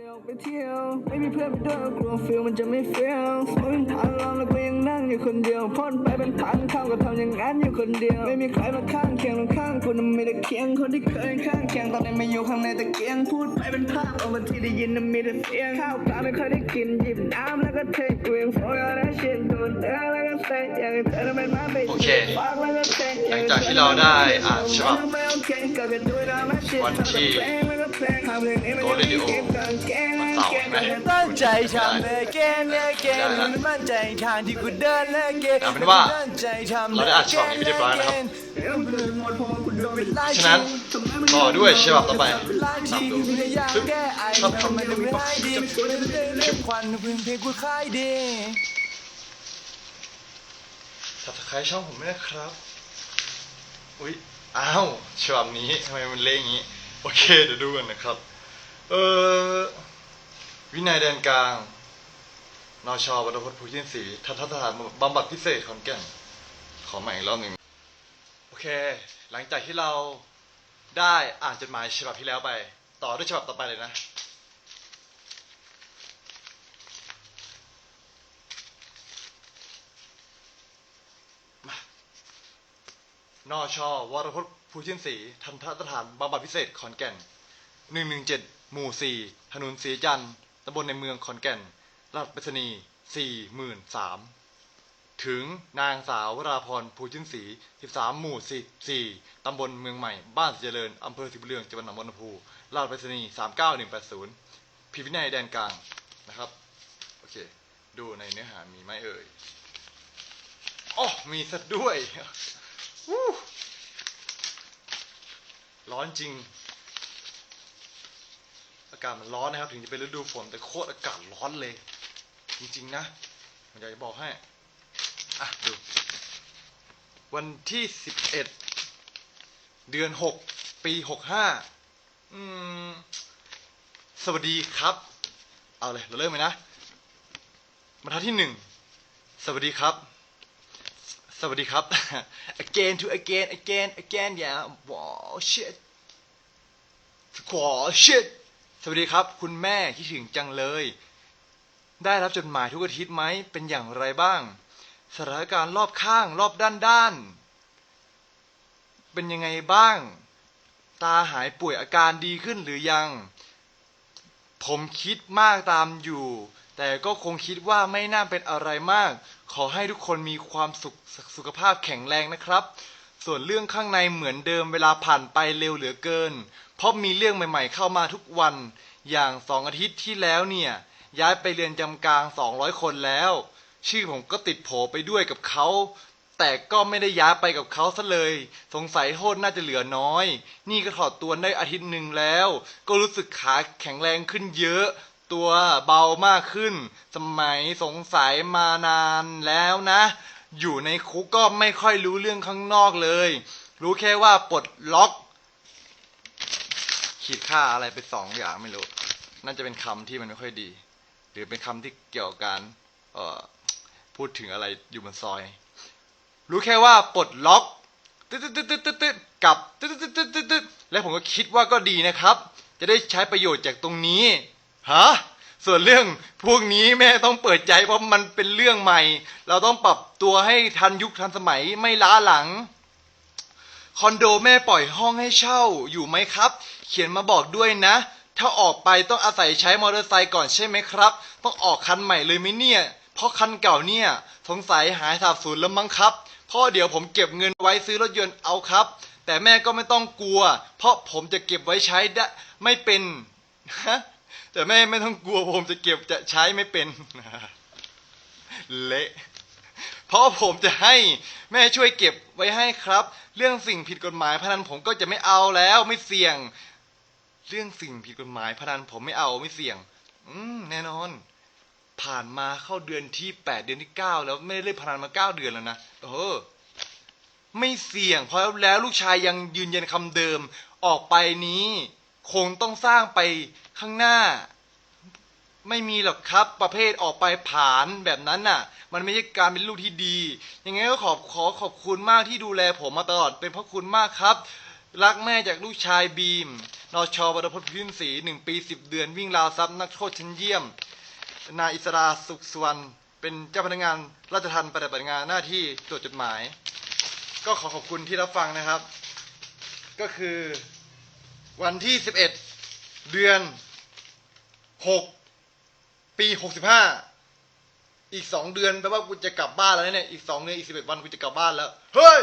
เดียวไปเที่ยวไม่มีเพื่อนไปด้วยกลัวฟิลมันจะไม่เฟี้ยวสมมติเป็นลองแล้วก็ยังนั่งอยู่คนเดียวพ่นไปเป็นพันข้ามก็ทำอย่างนั้นอยู่คนเดียว ไม่มีใครมาข้างเคียงตรงข้างคุณน่ะไม่ได้เคียงคนที่เคยข้างเคียงตอนนี้มาอยู่ข้างในตะเกียงพูดไปเป็นภาพเอามาที่ได้ยินน่ะมีแต่เสียงข้าวปลาไม่เคยได้กินหยิบน้ำแล้วก็เทกเวียงโฟยอะไรเช่นโดนเอะอย่างเธอเป็นมาเป็นโอเคฝากแล้วก็เตะหลังจากที่เราได้อ่านฉบับวันที่โกลเรดิโอวันเสาร์ใช่ไหมตั้งใจทำเลยเกมเลยเกมมันมั่นใจทางที่กูเดินเลยเกมเอาเป็นว่าตั้งใจทำเราได้อ่านฉบับนี้ไปเรียบร้อยแล้วนะครับฉะฉะนั้นต่อด้วยฉบับต่อไปหลายทีกูจะอยากแก้ไอครับทำมันไม่ได้ดีเรื่องควันเพื่อนเพลงกูคล้ายดี สับสไครช่องผมด้วยนะครับ อุ๊ย อ้าวฉบับนี้ทำไมมันเละอย่างนี้ โอเค เดี๋ยวดูกันนะครับ เออวินัยแดนกลางนชบรพตภูยินศรีทัศนสถานบำบัดพิเศษขอนแก่น ขอใหม่อีกรอบหนึ่งโอเค หลังจากที่เราได้อ่านจดหมายฉบับที่แล้วไป ต่อด้วยฉบับต่อไปเลยนะ นอชอวรพจน์ภูชินศรีทันทสถานบำบัดพิเศษขอนแก่น 117 หมู่ 4 ถนนศรีจันทร์ตำบลในเมืองขอนแก่นรัฐไปรษณีย์43,000ถึงนางสาววราพรภูชินศรี13 หมู่ 4 ตำบลเมืองใหม่ บ้านศิเจริญ อำเภอสิบุเรือง จังหวัดหนองบัวลำพูราชไปรษณีย์39180พิพินัยแดนกลางนะครับ โอเค ดูในเนื้อหามีไหมเอ่ยอ๋อมีซะด้วย วู้ ร้อนจริง อากาศมันร้อนนะครับ ถึงจะเป็นฤดูฝนแต่โคตรอากาศร้อนเลย จริงๆนะผมอยากจะบอกให้ อะ ดู วันที่สิบเอ็ดเดือนหกปีหกห้าอืมสวัสดีครับ เอาเลย เราเริ่มเลยนะบรรทัดที่หนึ่งสวัสดีครับ สวัสดีครับ again to again again again yeah wow shit ขอ shit สวัสดีครับ คุณแม่คิดถึงจังเลย ได้รับจดหมายทุกอาทิตย์ไหม เป็นอย่างไรบ้าง สถานการณ์รอบข้างรอบด้านด้าน เป็นยังไงบ้าง ตาหายป่วยอาการดีขึ้นหรือยัง ผมคิดมากตามอยู่ แต่ก็คงคิดว่าไม่น่าเป็นอะไรมาก ขอให้ทุกคนมีความสุขสุขภาพแข็งแรงนะครับ ส่วนเรื่องข้างในเหมือนเดิมเวลาผ่านไปเร็วเหลือเกิน เพราะมีเรื่องใหม่ๆเข้ามาทุกวัน อย่างสองอาทิตย์ที่แล้วเนี่ย ย้ายไปเรียนจำกลาง 200 คนแล้ว ชื่อผมก็ติดโผไปด้วยกับเขา แต่ก็ไม่ได้ย้ายไปกับเขาซะเลย สงสัยโทษน่าจะเหลือน้อย นี่ก็ถอดตัวได้อาทิตย์หนึ่งแล้ว ก็รู้สึกขาแข็งแรงขึ้นเยอะ ตัวเบามากขึ้น สมัยสงสัยมานานแล้วนะ อยู่ในคุกก็ไม่ค่อยรู้เรื่องข้างนอกเลย รู้แค่ว่าปลดล็อก ขีดค่าอะไรไปสองอย่างไม่รู้ น่าจะเป็นคำที่มันไม่ค่อยดี หรือเป็นคำที่เกี่ยวกับการพูดถึงอะไรอยู่บนซอย รู้แค่ว่าปลดล็อกตึ๊ดตึ๊ดตึ๊ดตึ๊ดตึ๊ดตึ๊ดกับตึ๊ดตึ๊ดตึ๊ดตึ๊ดตึ๊ดและผมก็คิดว่าก็ดีนะครับ จะได้ใช้ประโยชน์จากตรงนี้ฮะ ส่วนเรื่องพวกนี้แม่ต้องเปิดใจเพราะมันเป็นเรื่องใหม่ เราต้องปรับตัวให้ทันยุคทันสมัยไม่ล้าหลัง คอนโดแม่ปล่อยห้องให้เช่าอยู่ไหมครับ เขียนมาบอกด้วยนะ ถ้าออกไปต้องอาศัยใช้มอเตอร์ไซค์ก่อนใช่ไหมครับ ต้องออกคันใหม่เลยไหมเนี่ย เพราะคันเก่าเนี่ย สงสัยหายสาบสูญแล้วมั้งครับพ่อเดี๋ยวผมเก็บเงินไว้ซื้อรถยนต์เอาครับ แต่แม่ก็ไม่ต้องกลัว เพราะผมจะเก็บไว้ใช้ได้ไม่เป็นฮะ แต่แม่ไม่ต้องกลัวผมจะเก็บจะใช้ไม่เป็นเละเพราะผมจะให้แม่ช่วยเก็บไว้ให้ครับ เรื่องสิ่งผิดกฎหมายพนันผมก็จะไม่เอาแล้วไม่เสี่ยง เรื่องสิ่งผิดกฎหมายพนันผมไม่เอาไม่เสี่ยง อืมแน่นอน ผ่านมาเข้าเดือนที่แปดเดือนที่เก้าแล้วไม่ได้เล่นพนันมาเก้าเดือนแล้วนะเออ ไม่เสี่ยง เพราะแล้วลูกชายยังยืนยันคำเดิมออกไปนี้ คงต้องสร้างไปข้างหน้า ไม่มีหรอกครับประเภทออกไปผานแบบนั้นน่ะ มันไม่ใช่การเป็นลูกที่ดียังไงก็ขอบขอขอบคุณมากที่ดูแลผมมาตลอดเป็นพระคุณมากครับ รักแม่จากลูกชายบีมนอชอบรพพิมสีหนึ่งปีสิบเดือนวิ่งราวทรัพย์นักโทษชั้นเยี่ยม นายอิสราสุขสวรรณเป็นเจ้าพนักงานราชทัณฑ์ปฏิบัติงานหน้าที่ตรวจจดหมาย ก็ขอขอบคุณที่รับฟังนะครับ ก็คือ วันที่ 11 เดือน 6 ปี 65 อีก 2 เดือนแปลว่ากูจะกลับบ้านแล้วเนี่ย อีก 2 เดือน อีก 11 วันกูจะกลับบ้านแล้ว เฮ้ย